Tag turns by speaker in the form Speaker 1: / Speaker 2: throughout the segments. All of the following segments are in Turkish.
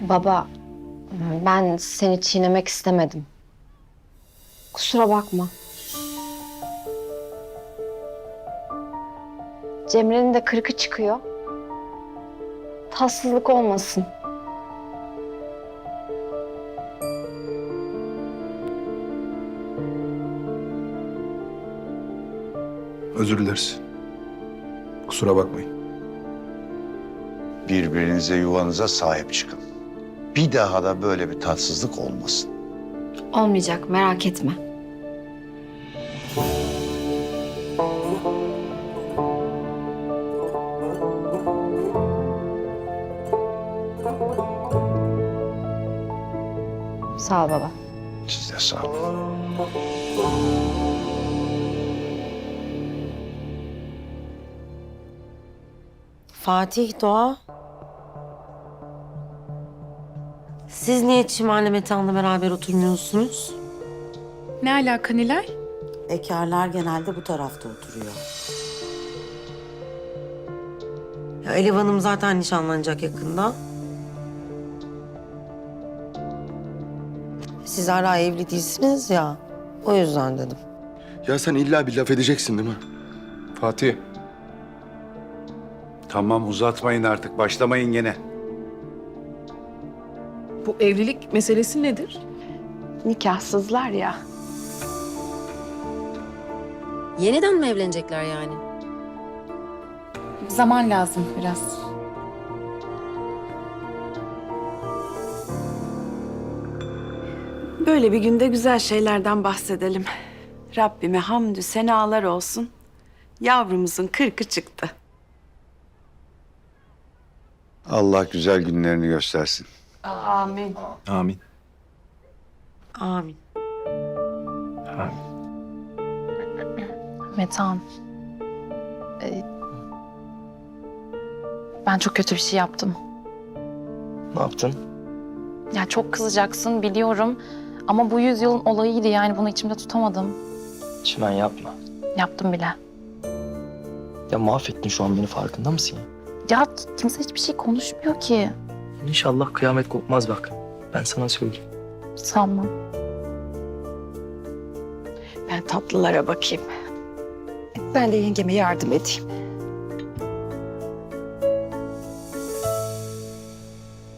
Speaker 1: Baba, ben seni çiğnemek istemedim. Kusura bakma. Cemre'nin de kırkı çıkıyor. Tatsızlık olmasın.
Speaker 2: Özür dileriz. Kusura bakmayın.
Speaker 3: Birbirinize yuvanıza sahip çıkın. Bir daha da böyle bir tatsızlık olmasın.
Speaker 1: Olmayacak, merak etme. Sağ ol baba.
Speaker 3: Siz de sağ olun.
Speaker 4: Fatih, Doğa. Siz niye Çimen'le Metehan'la beraber oturmuyorsunuz?
Speaker 5: Ne alaka Nilay?
Speaker 4: Bekarlar genelde bu tarafta oturuyor. Ya Elif Hanım zaten nişanlanacak yakında. Siz hala evli değilsiniz ya. O yüzden dedim.
Speaker 2: Ya sen illa bir laf edeceksin değil mi? Fatih.
Speaker 6: Tamam uzatmayın artık. Başlamayın gene.
Speaker 5: Bu evlilik meselesi nedir?
Speaker 1: Nikahsızlar ya.
Speaker 4: Yeniden mi evlenecekler yani?
Speaker 5: Zaman lazım biraz.
Speaker 7: Böyle bir günde güzel şeylerden bahsedelim. Rabbime hamdü senalar olsun. Yavrumuzun kırkı çıktı.
Speaker 3: Allah güzel günlerini göstersin.
Speaker 7: Amin.
Speaker 2: Amin.
Speaker 4: Amin.
Speaker 8: Metan. e, ben çok kötü bir şey yaptım.
Speaker 9: Ne yaptın?
Speaker 8: Ya çok kızacaksın biliyorum. Ama bu yüzyılın olayıydı yani bunu içimde tutamadım.
Speaker 9: Çimen yapma.
Speaker 8: Yaptım bile.
Speaker 9: Ya mahvettin şu an beni farkında mısın ya?
Speaker 8: Ya kimse hiçbir şey konuşmuyor ki.
Speaker 9: İnşallah kıyamet kopmaz bak. Ben sana söyleyeyim.
Speaker 8: Sanmam.
Speaker 7: Ben tatlılara bakayım. Ben de yengeme yardım edeyim.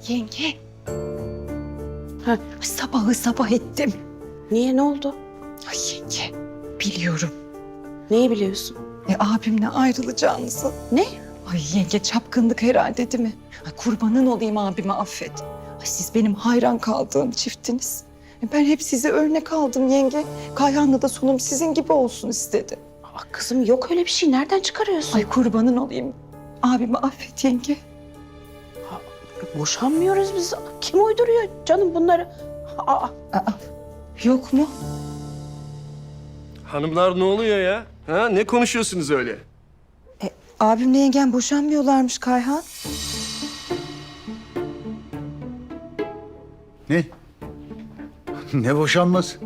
Speaker 7: Yenge. Ha, sabahı sabah ettim.
Speaker 4: Niye, ne oldu?
Speaker 7: Ay yenge, biliyorum.
Speaker 4: Neyi biliyorsun?
Speaker 7: E, abimle ayrılacağınızı.
Speaker 4: Ne?
Speaker 7: Ay yenge çapkınlık herhalde değil mi? Ay, kurbanın olayım abime affet. Ay, siz benim hayran kaldığım çiftiniz. E, ben hep size örnek aldım yenge. Kayhan'la da sonum sizin gibi olsun istedi.
Speaker 4: Aa, kızım yok öyle bir şey. Nereden çıkarıyorsun?
Speaker 7: Ay kurbanın olayım. Abimi affet yenge.
Speaker 4: Boşanmıyoruz biz. Kim uyduruyor canım bunları? Aa,
Speaker 7: Aa, yok mu?
Speaker 10: Hanımlar ne oluyor ya? Ha, ne konuşuyorsunuz öyle?
Speaker 7: Abimle yengem boşanmıyorlarmış Kayhan.
Speaker 6: Ne? ne boşanması?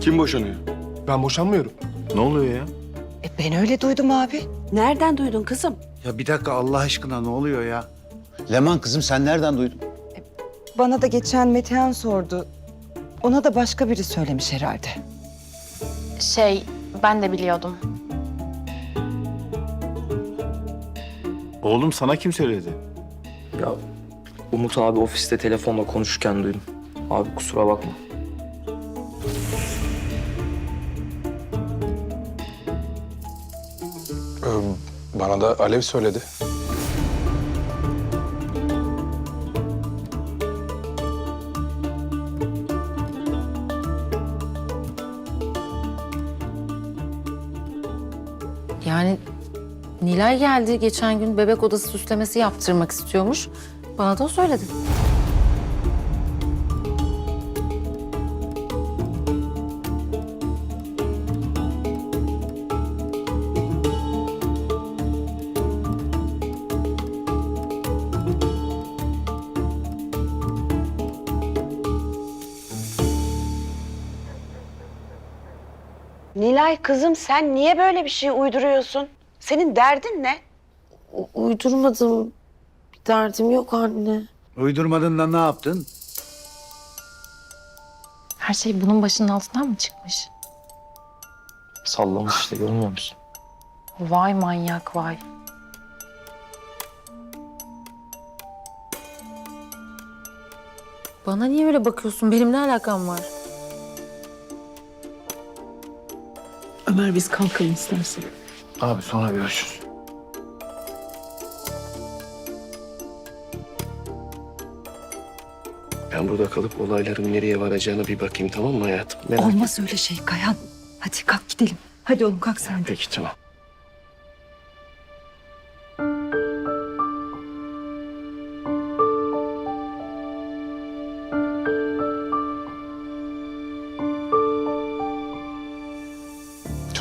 Speaker 2: Kim boşanıyor?
Speaker 10: Ben boşanmıyorum.
Speaker 2: Ne oluyor ya?
Speaker 7: E, ben öyle duydum abi.
Speaker 4: nereden duydun kızım?
Speaker 6: Ya bir dakika Allah aşkına ne oluyor ya?
Speaker 3: Leman kızım sen nereden duydun?
Speaker 7: Bana da geçen Metehan sordu. Ona da başka biri söylemiş herhalde.
Speaker 8: Şey ben de biliyordum.
Speaker 6: Oğlum sana kim söyledi?
Speaker 9: Ya Umut abi ofiste telefonla konuşurken duydum. Abi kusura bakma.
Speaker 2: Bana da Alev söyledi.
Speaker 8: Yani Nilay geldi geçen gün bebek odası süslemesi yaptırmak istiyormuş. Bana da o söyledi.
Speaker 11: Nilay kızım sen niye böyle bir şey uyduruyorsun? Senin derdin ne?
Speaker 8: Uydurmadım. Bir derdim yok anne.
Speaker 6: Uydurmadın da ne yaptın?
Speaker 5: Her şey bunun başının altından mı çıkmış?
Speaker 9: Sallamış işte görmüyor musun?
Speaker 5: Vay manyak vay.
Speaker 8: Bana niye öyle bakıyorsun? Benim ne alakam var?
Speaker 5: Ömer biz kalkalım istersen.
Speaker 9: Abi sonra görüşürüz.
Speaker 10: Ben burada kalıp olayların nereye varacağına bir bakayım tamam mı hayatım? Merak.
Speaker 7: Olmaz öyle şey Kayan. Hadi kalk gidelim. Hadi oğlum kalk sen de.
Speaker 10: Peki tamam.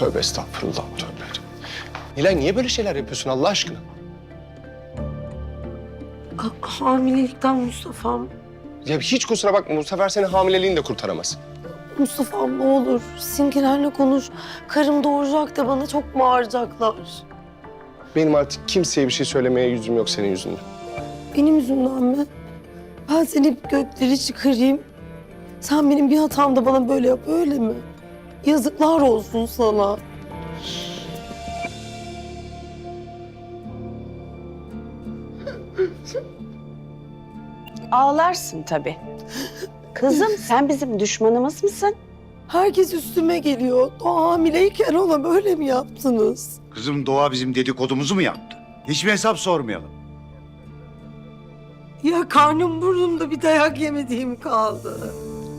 Speaker 10: Tövbe estağfurullah tövbe. Nilay niye böyle şeyler yapıyorsun Allah aşkına?
Speaker 4: Hamilelikten Mustafa'm.
Speaker 10: Ya hiç kusura bakma bu sefer seni hamileliğin de kurtaramaz.
Speaker 4: Mustafa'm ne olur Sinkilerle konuş. Karım doğuracak da bana çok bağıracaklar.
Speaker 10: Benim artık kimseye bir şey söylemeye yüzüm yok senin yüzünden.
Speaker 4: Benim yüzümden mi? Ben seni gökleri çıkarayım. Sen benim bir hatamda bana böyle yap öyle mi? Yazıklar olsun sana.
Speaker 11: Ağlarsın tabii. Kızım sen bizim düşmanımız mısın?
Speaker 4: Herkes üstüme geliyor. O hamileyken ona böyle mi yaptınız?
Speaker 6: Kızım Doğa bizim dedikodumuzu mu yaptı? Hiç mi hesap sormayalım?
Speaker 4: Ya karnım burnumda bir dayak yemediğim kaldı.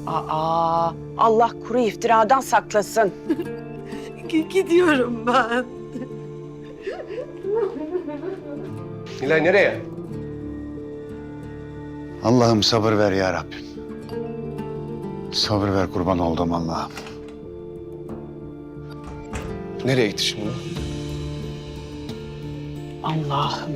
Speaker 11: Aa, Allah kuru iftiradan saklasın.
Speaker 4: Gidiyorum ben.
Speaker 10: Nilay nereye?
Speaker 6: Allah'ım sabır ver ya Rabbim. Sabır ver kurban oldum Allah'ım.
Speaker 10: Nereye gitti şimdi?
Speaker 11: Allah'ım.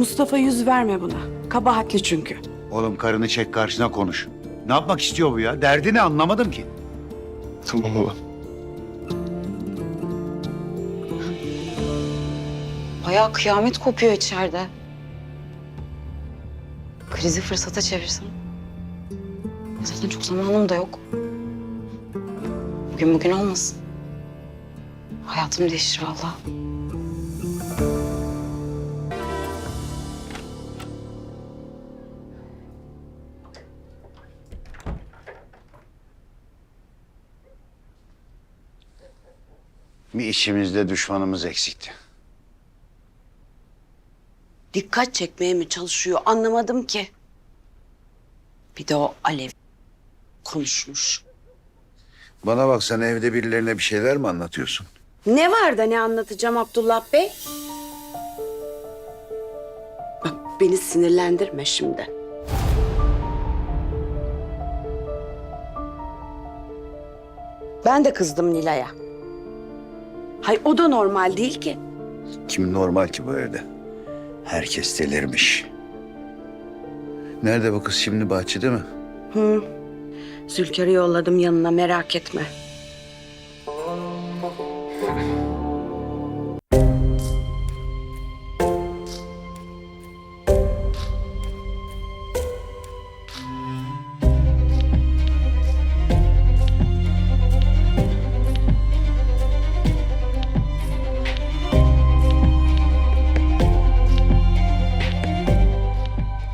Speaker 11: Mustafa yüz verme buna. Kabahatli çünkü.
Speaker 6: Oğlum karını çek karşına konuş. Ne yapmak istiyor bu ya? Derdi ne anlamadım ki.
Speaker 10: Tamam baba.
Speaker 1: Bayağı kıyamet kopuyor içeride. Krizi fırsata çevirsin. Zaten çok zamanım da yok. Bugün bugün olmasın. Hayatım değişir vallahi.
Speaker 6: Bir içimizde düşmanımız eksikti.
Speaker 11: Dikkat çekmeye mi çalışıyor anlamadım ki. Bir de o Alev konuşmuş.
Speaker 6: Bana bak sen evde birilerine bir şeyler mi anlatıyorsun?
Speaker 11: Ne var da ne anlatacağım Abdullah Bey? Bak beni sinirlendirme şimdi. Ben de kızdım Nilay'a. Hay o da normal değil ki.
Speaker 6: Kim normal ki bu evde? Herkes delirmiş. Nerede bu kız şimdi bahçede mi?
Speaker 11: Hı. Zülker'i yolladım yanına merak etme.